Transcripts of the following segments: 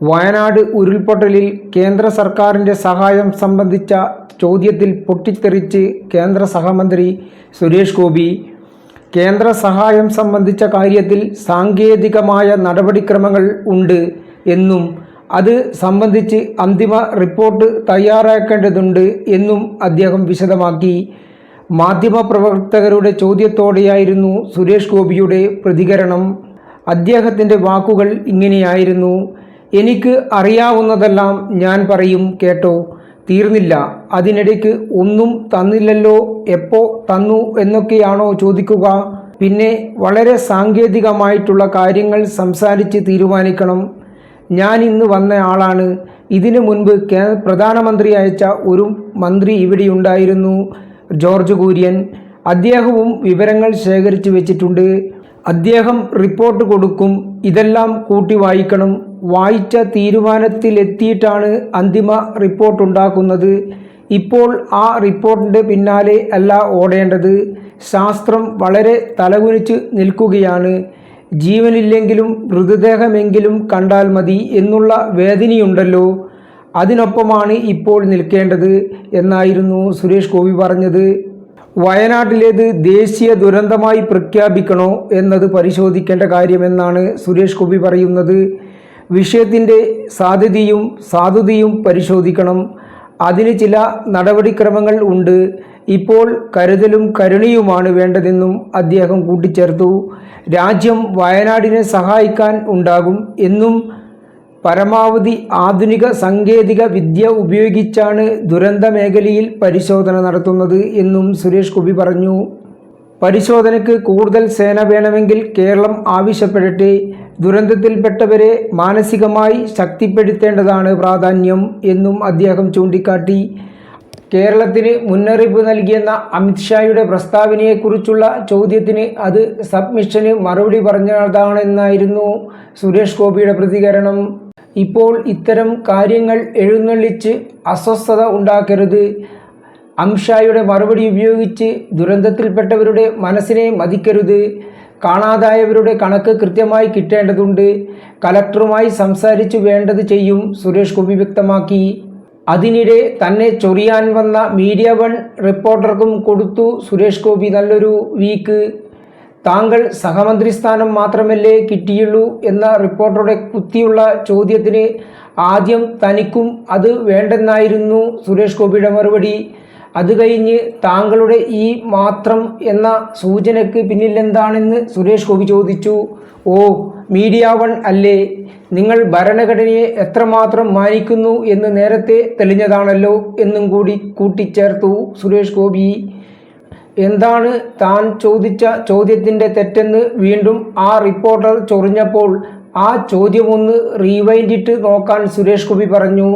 വയനാട് ഉരുൾപൊട്ടലിൽ കേന്ദ്ര സർക്കാരിന്റെ സഹായം സംബന്ധിച്ച ചോദ്യത്തിൽ പൊട്ടിത്തെറിച്ച് കേന്ദ്ര സഹമന്ത്രി സുരേഷ് ഗോപി. കേന്ദ്ര സഹായം സംബന്ധിച്ച കാര്യത്തിൽ സാങ്കേതികമായ നടപടിക്രമങ്ങൾ ഉണ്ട് എന്നും അത് സംബന്ധിച്ച് അന്തിമ റിപ്പോർട്ട് തയ്യാറാക്കേണ്ടതുണ്ട് എന്നും അദ്ദേഹം വിശദമാക്കി. മാധ്യമപ്രവർത്തകരുടെ ചോദ്യത്തോടെയായിരുന്നു സുരേഷ് ഗോപിയുടെ പ്രതികരണം. അദ്ദേഹത്തിന്റെ വാക്കുകൾ ഇങ്ങനെയായിരുന്നു. എനിക്ക് അറിയാവുന്നതെല്ലാം ഞാൻ പറയും കേട്ടോ. തീർന്നില്ല. അതിനിടയ്ക്ക് ഒന്നും തന്നില്ലല്ലോ. എപ്പോ തന്നു എന്നൊക്കെയാണോ ചോദിക്കുക. പിന്നെ വളരെ സാങ്കേതികമായിട്ടുള്ള കാര്യങ്ങൾ സംസാരിച്ച് തീരുമാനിക്കണം. ഞാൻ ഇന്ന് വന്ന ആളാണ്. ഇതിനു മുൻപ് കേ പ്രധാനമന്ത്രി അയച്ച ഒരു മന്ത്രി ഇവിടെയുണ്ടായിരുന്നു ജോർജ് കുര്യൻ. അദ്ദേഹവും വിവരങ്ങൾ ശേഖരിച്ചു വെച്ചിട്ടുണ്ട്. അദ്ദേഹം റിപ്പോർട്ട് കൊടുക്കും. ഇതെല്ലാം കൂട്ടി വായിക്കണം. വായിച്ച തീരുമാനത്തിലെത്തിയിട്ടാണ് അന്തിമ റിപ്പോർട്ട് ഉണ്ടാക്കുന്നത്. ഇപ്പോൾ ആ റിപ്പോർട്ടിന്റെ പിന്നാലെ അല്ല ഓടേണ്ടത്. ശാസ്ത്രം വളരെ തലകുനിച്ച് നിൽക്കുകയാണ്. ജീവനില്ലെങ്കിലും മൃതദേഹമെങ്കിലും കണ്ടാൽ മതി എന്നുള്ള വേദനയുണ്ടല്ലോ. അതിനൊപ്പമാണ് ഇപ്പോൾ നിൽക്കേണ്ടത് എന്നായിരുന്നു സുരേഷ് ഗോപി പറഞ്ഞത്. വയനാട്ടിലേത് ദേശീയ ദുരന്തമായി പ്രഖ്യാപിക്കണോ എന്നത് പരിശോധിക്കേണ്ട കാര്യമെന്നാണ് സുരേഷ് ഗോപി പറയുന്നത്. വിഷയത്തിന്റെ സാധ്യതയും സാധുതയും പരിശോധിക്കണം. അതിന് ചില നടപടിക്രമങ്ങൾ ഉണ്ട്. ഇപ്പോൾ കരുതലും കരുണയുമാണ് വേണ്ടതെന്നും അദ്ദേഹം കൂട്ടിച്ചേർത്തു. രാജ്യം വയനാടിനെ സഹായിക്കാൻ ഉണ്ടാകും എന്നും പരമാവധി ആധുനിക സാങ്കേതിക വിദ്യ ഉപയോഗിച്ചാണ് ദുരന്ത മേഖലയിൽ പരിശോധന നടത്തുന്നത് എന്നും സുരേഷ് ഗോപി പറഞ്ഞു. പരിശോധനയ്ക്ക് കൂടുതൽ സേന വേണമെങ്കിൽ കേരളം ആവശ്യപ്പെടട്ടെ ദുരന്തത്തിൽപ്പെട്ടവരെ മാനസികമായി ശക്തിപ്പെടുത്തേണ്ടതാണ് പ്രാധാന്യം എന്നും അദ്ദേഹം ചൂണ്ടിക്കാട്ടി. കേരളത്തിന് മുന്നറിയിപ്പ് നൽകിയെന്ന അമിത്ഷായുടെ പ്രസ്താവനയെക്കുറിച്ചുള്ള ചോദ്യത്തിന് അത് സബ്മിഷന് മറുപടി പറഞ്ഞതാണെന്നായിരുന്നു സുരേഷ് ഗോപിയുടെ പ്രതികരണം. ഇപ്പോൾ ഇത്തരം കാര്യങ്ങൾ എഴുന്നള്ളിച്ച് അസ്വസ്ഥത ഉണ്ടാക്കരുത്. അംഷായുടെ മറുപടി ഉപയോഗിച്ച് ദുരന്തത്തിൽപ്പെട്ടവരുടെ മനസ്സിനെ മതിക്കരുത്. കാണാതായവരുടെ കണക്ക് കൃത്യമായി കിട്ടേണ്ടതുണ്ട്. കലക്ടറുമായി സംസാരിച്ചു വേണ്ടത് ചെയ്യും സുരേഷ് ഗോപി വ്യക്തമാക്കി. അതിനിടെ തന്നെ ചൊറിയാൻ വന്ന മീഡിയ വൺ റിപ്പോർട്ടർക്കും കൊടുത്തു സുരേഷ് ഗോപി നല്ലൊരു വീക്ക്. താങ്കൾ സഹമന്ത്രി സ്ഥാനം മാത്രമല്ലേ കിട്ടിയുള്ളൂ എന്ന റിപ്പോർട്ടറുടെ കുത്തിയുള്ള ചോദ്യത്തിന് ആദ്യം തനിക്കും അത് വേണ്ടെന്നായിരുന്നു സുരേഷ് ഗോപിയുടെ മറുപടി. അത് കഴിഞ്ഞ് താങ്കളുടെ ഈ മാത്രം എന്ന സൂചനയ്ക്ക് പിന്നിലെന്താണെന്ന് സുരേഷ് ഗോപി ചോദിച്ചു. ഓ മീഡിയ വൺ അല്ലേ? നിങ്ങൾ ഭരണഘടനയെ എത്രമാത്രം മാനിക്കുന്നു എന്ന് നേരത്തെ തെളിഞ്ഞതാണല്ലോ എന്നും കൂടി കൂട്ടിച്ചേർത്തു സുരേഷ് ഗോപി. എന്താണ് താൻ ചോദിച്ച ചോദ്യത്തിന്റെ തെറ്റെന്ന് വീണ്ടും ആ റിപ്പോർട്ടർ ചൊറിഞ്ഞപ്പോൾ ആ ചോദ്യമൊന്ന് റീവൈൻഡിട്ട് നോക്കാൻ സുരേഷ് ഗോപി പറഞ്ഞു.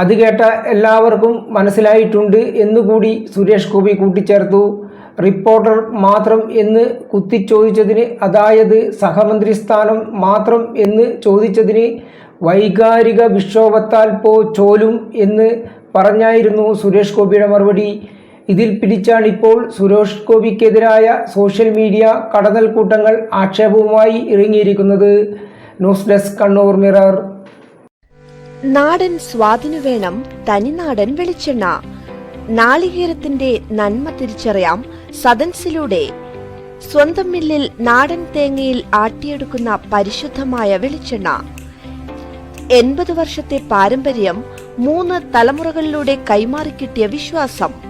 അത് കേട്ട എല്ലാവർക്കും മനസ്സിലായിട്ടുണ്ട് എന്നുകൂടി സുരേഷ് ഗോപി കൂട്ടിച്ചേർത്തു. റിപ്പോർട്ടർ മാത്രം എന്ന് കുത്തിച്ചോദിച്ചതിന് അതായത് സഹമന്ത്രി സ്ഥാനം മാത്രം എന്ന് ചോദിച്ചതിന് വൈകാരിക വിക്ഷോഭത്താൽ പോ ചോലും എന്ന് പറഞ്ഞായിരുന്നു സുരേഷ് ഗോപിയുടെ മറുപടി. ഇതിൽ പിടിച്ചാണ് ഇപ്പോൾ സുരേഷ് ഗോപിക്കെതിരായ സോഷ്യൽ മീഡിയ കടന്നൽ കൂട്ടങ്ങൾ ആക്ഷേപവുമായി ഇറങ്ങിയിരിക്കുന്നത്. News desk Kannur Mirror. നാടൻ സ്വാദിനു വേണം തനിനാടൻ വെളിച്ചെണ്ണ. നാളികേരത്തിന്റെ നന്മ തിരിച്ചറിയാം സദൻസിലൂടെ. സ്വന്തം മില്ലിൽ നാടൻ തേങ്ങയിൽ ആട്ടിയെടുക്കുന്ന പരിശുദ്ധമായ വെളിച്ചെണ്ണ. എൺപത് വർഷത്തെ പാരമ്പര്യം മൂന്ന് തലമുറകളിലൂടെ കൈമാറിക്കിട്ടിയ വിശ്വാസം.